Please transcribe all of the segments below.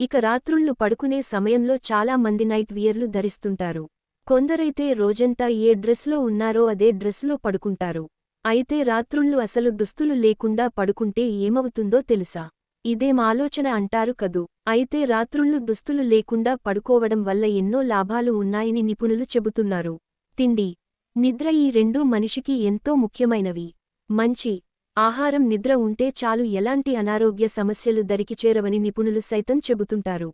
ఇక రాత్రుళ్ళు పడుకునే సమయంలో చాలా మంది నైట్ వియర్లు ధరిస్తుంటారు. కొందరైతే రోజంతా ఏ డ్రెస్లో ఉన్నారో అదే డ్రెస్లో పడుకుంటారు. అయితే రాత్రుళ్ళు అసలు దుస్తులు లేకుండా పడుకుంటే ఏమవుతుందో తెలుసా? ఇదేం ఆలోచన అంటారు కదూ? అయితే రాత్రుళ్ళు దుస్తులు లేకుండా పడుకోవడం వల్ల ఎన్నో లాభాలు ఉన్నాయని నిపుణులు చెబుతున్నారు. తిండి. నిద్ర ఈ రెండూ మనిషికి ఎంతో ముఖ్యమైనవి. మంచి. ఆహారం నిద్ర ఉంటే చాలు ఎలాంటి అనారోగ్య సమస్యలు దరికిచేరవని నిపుణులు సైతం చెబుతుంటారు.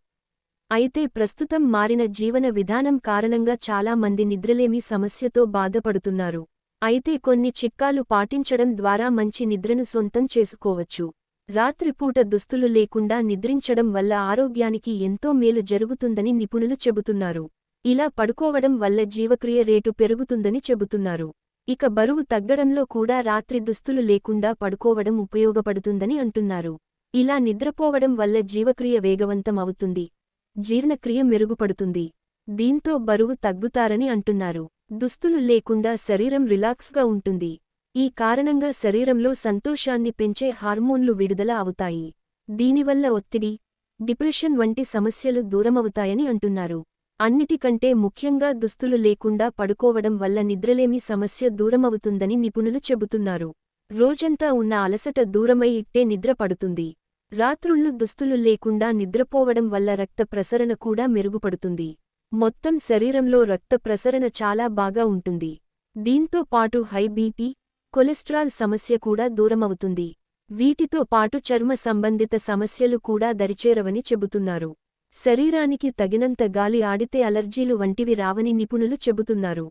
అయితే ప్రస్తుతం మారిన జీవన విధానం కారణంగా చాలా మంది నిద్రలేమి సమస్యతో బాధపడుతున్నారు. అయితే కొన్ని చిట్కాలు పాటించడం ద్వారా మంచి నిద్రను సొంతం చేసుకోవచ్చు. రాత్రిపూట దుస్తులు లేకుండా నిద్రించడం వల్ల ఆరోగ్యానికి ఎంతో మేలు జరుగుతుందని నిపుణులు చెబుతున్నారు. ఇలా పడుకోవడం వల్ల జీవక్రియ రేటు పెరుగుతుందని చెబుతున్నారు. ఇక బరువు తగ్గడంలో కూడా రాత్రి దుస్తులు లేకుండా పడుకోవడం ఉపయోగపడుతుందని అంటున్నారు. ఇలా నిద్రపోవడం వల్ల జీవక్రియ వేగవంతం అవుతుంది. జీర్ణక్రియ మెరుగుపడుతుంది. దీంతో బరువు తగ్గుతారని అంటున్నారు. దుస్తులు లేకుండా శరీరం రిలాక్స్గా ఉంటుంది. ఈ కారణంగా శరీరంలో సంతోషాన్ని పెంచే హార్మోన్లు విడుదల అవుతాయి. దీనివల్ల ఒత్తిడి డిప్రెషన్ వంటి సమస్యలు దూరమవుతాయని అంటున్నారు. అన్నిటికంటే ముఖ్యంగా దుస్తులు లేకుండా పడుకోవడం వల్ల నిద్రలేమి సమస్య దూరమవుతుందని నిపుణులు చెబుతున్నారు. రోజంతా ఉన్న అలసట దూరమై ఇట్టే నిద్ర పడుతుంది. రాత్రుళ్ళు దుస్తులు లేకుండా నిద్రపోవడం వల్ల రక్త ప్రసరణ కూడా మెరుగుపడుతుంది. మొత్తం శరీరంలో రక్త ప్రసరణ చాలా బాగా ఉంటుంది. దీంతో పాటు హై బీపీ కొలెస్ట్రాల్ సమస్య కూడా దూరమవుతుంది. వీటితో పాటు చర్మ సంబంధిత సమస్యలు కూడా దరిచేరవని చెబుతున్నారు. శరీరానికి తగినంత గాలి ఆడితే అలర్జీలు వంటివి రావని నిపుణులు చెబుతున్నారు.